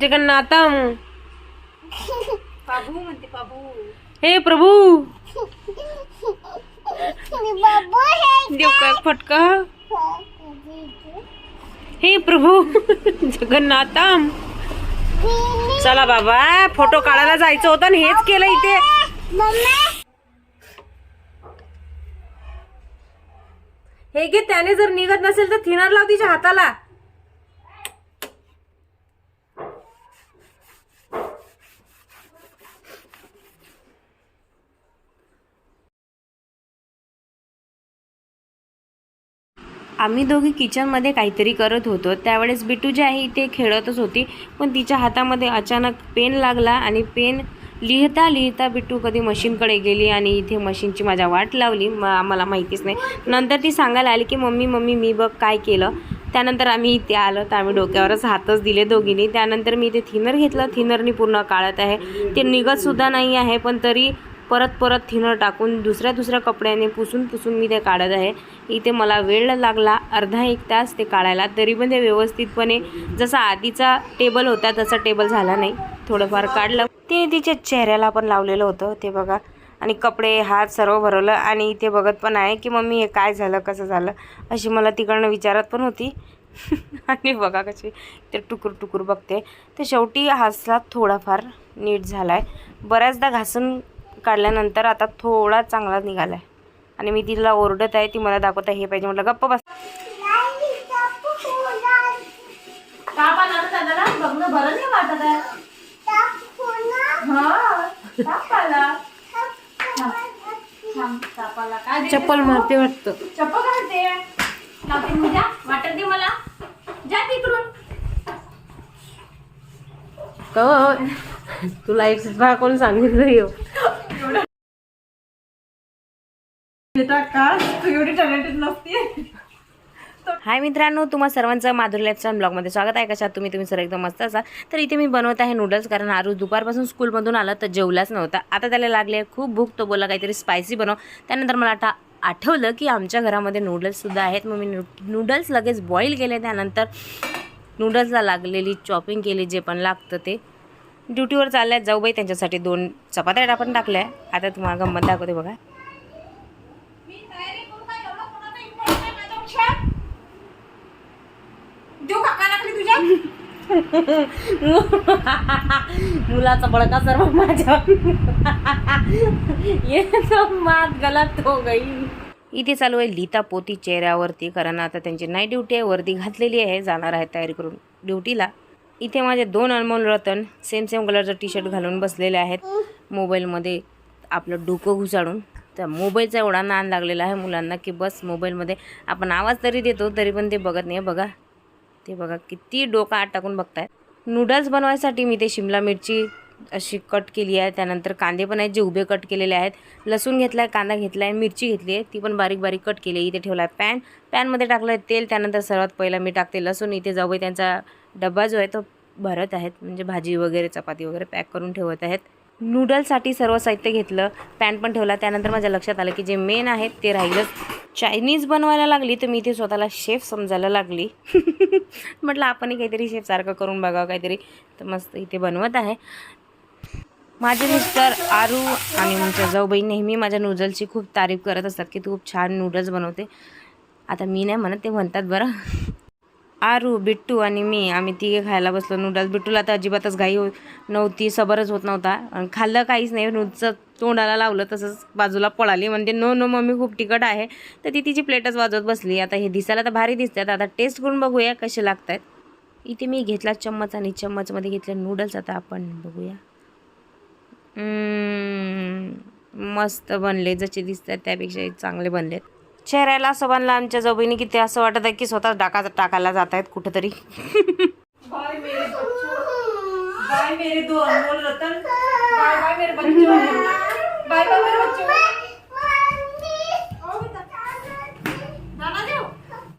जगन्नाथम म्हणते बाबू. हे प्रभू। बाबू हे देव काय फटका? हे प्रभू जगन्नाथम चला बाबा फोटो काढायला जायचं होतं आणि हेच केलं इथे. मम्मी हे घे त्याने जर निघत नसेल तर थिनर लाव तिच्या हाताला. आम्ही दोघी किचनमध्ये काहीतरी करत होतो. त्यावेळेस बिटू जी आहे इथे खेळतच होती. पण तिच्या हातामध्ये अचानक पेन लागला आणि पेन लिहिता लिहिता बिट्टू कधी मशीनकडे गेली आणि इथे मशीनची माझ्या वाट लावली. म आम्हाला माहितीच नाही. नंतर ती सांगायला आली की मम्मी मम्मी मी बघ काय केलं. त्यानंतर आम्ही इथे आलो तर आम्ही डोक्यावरच हातच दिले दोघींनी. त्यानंतर मी इथे थिनर घेतलं. थिनरनी पूर्ण काढत आहे. ते निघतसुद्धा नाही आहे पण तरी परत परत थिनर टाकून दुसऱ्या दुसऱ्या कपड्याने पुसून पुसून मी ते काढत आहे. इथे मला वेळ लागला अर्धा एक तास ते काढायला. तरी पण ते व्यवस्थितपणे जसा आधीचा टेबल होता तसा टेबल झाला नाही. थोडंफार काढलं. ते तिच्या चेहऱ्याला पण लावलेलं होतं ते बघा. आणि कपडे हात सर्व भरवलं. आणि इथे बघत पण आहे की मम्मी हे काय झालं? कसं झालं? अशी मला तिकडनं विचारत पण होती. आणि बघा कशी ते टुकूर टुकूर बघते. तर शेवटी हासला थोडाफार नीट झाला आहे बऱ्याचदा घासून काढल्यानंतर आता थोडा चांगला निघाला आहे आणि मी तिला ओरडत आहे ती मला दाखवत आहे हे पाहिजे म्हटलं गप्प बस. हा? चप्पल मारते वाटतं. चप्पल घालते. लावते मी जा. वाटत दे मला. जा तिकडून. क तुला एक बा कोण सांगितलं येऊ एवढी टॅलेंटेड नसते. हाय मित्रांनो तुम्हा सर्वांचं माधुरी लाईफच्या ब्लॉगमध्ये स्वागत आहे. कशात तुम्ही? तुम्ही सर एकदम मस्त असाल. तर इथे मी बनवत आहे नूडल्स कारण आरू दुपारपासून स्कूलमधून आला तर जेवलाच नव्हता. आता त्याला लागले खूप भूक तो बोला काहीतरी स्पायसी बनव. त्यानंतर मला आता आठवलं की आमच्या घरामध्ये नूडल्ससुद्धा आहेत. मग मी नू नूडल्स लगेच बॉईल केले. त्यानंतर नूडल्सला लागलेली चॉपिंग केली जे पण लागतं ते. ड्युटीवर चालल्या जाऊ बाई त्यांच्यासाठी दोन चपात्या आपण टाकल्या आता तुम्हाला गंमत दाखवते बघा. देऊ का लागली तुझ्या? मुलाचा बळका सर्व माझ्या ये तो मात गलत हो गई. इथे चालू आहे लिता पोती चेहऱ्यावरती कारण आता त्यांची नाईट ड्युटी आहे वरती घातलेली आहे जाणार आहे तयारी करून ड्युटीला. इथे माझे दोन अनमोल रतन सेम सेम कलरचं टी शर्ट घालून बसलेले आहेत. मोबाईलमध्ये आपलं डोकं घुसाडून त्या मोबाईलचा एवढा नान लागलेला आहे मुलांना की बस मोबाईलमध्ये आपण आवाज तरी देतो तरी पण ते बघत नाही. बघा ते बघा किती डोका आत टाकून बघताय नूडल्स बनवायसाठी मी ते शिमला मिरची अशी कट केली आहे. त्यानंतर कांदे पण आहेत जे उभे कट केलेले आहेत. लसूण घेतला आहे कांदा घेतला आहे मिरची घेतली आहे. ती पण बारीक बारीक कट केली आहे. इथे ठेवला आहे पॅन पॅनमध्ये टाकलं आहे तेल. त्यानंतर सर्वात पहिला मी टाकते लसूण. इथे जाऊ त्यांचा डबा जो आहे तो भरत आहेत. म्हणजे भाजी वगैरे चपाती वगैरे पॅक करून ठेवत आहेत. नूडल्ससाठी सर्व साहित्य घेतलं. पॅन पण ठेवला. त्यानंतर माझ्या लक्षात आलं की जे मेन आहेत ते राहिलंच चायनीज बनवायला लागली तर मी इथे स्वतःला शेफ समजायला लागली. म्हटलं आपणही काहीतरी शेफसारखं करून बघावं काहीतरी. तर मस्त इथे बनवत आहे. माझे मिस्टर आरू आणि आमच्या जाऊबाई नेहमी माझ्या नूडल्सची खूप तारीफ करत असतात की तू खूप छान नूडल्स बनवते. आता मी नाही म्हणत ते म्हणतात बरं. आरू बिट्टू आणि मी आम्ही तिघे खायला बसलो. नूडल्स बिट्टूला तर अजिबातच घाई हो नव्हती सबरच होत नव्हता. आणि खाल्लं काहीच नाही. नुसतं तोंडाला लावलं तसंच बाजूला पळाली. म्हणजे नो नो मम्मी खूप तिखट आहे. तर ती तिची प्लेटच वाजवत बसली. आता हे दिसायला तर भारी दिसतात. आता टेस्ट करून बघूया कसे लागत आहेत इथे मी घेतला चम्मच आणि चम्मचमध्ये घेतले नूडल्स आता आपण बघूया. मस्त बनले. जसे दिसतात त्यापेक्षा चांगले बनलेत. चेहऱ्याला असं बनलं आमच्या जवळीने की ते असं वाटत आहे की स्वतः टाका टाकायला जात आहेत कुठंतरी. बाय मेरे बाय मेरे दो अनमोल रतन बाय बाय मेरे बच्चों. बाय बाय मेरे बच्चों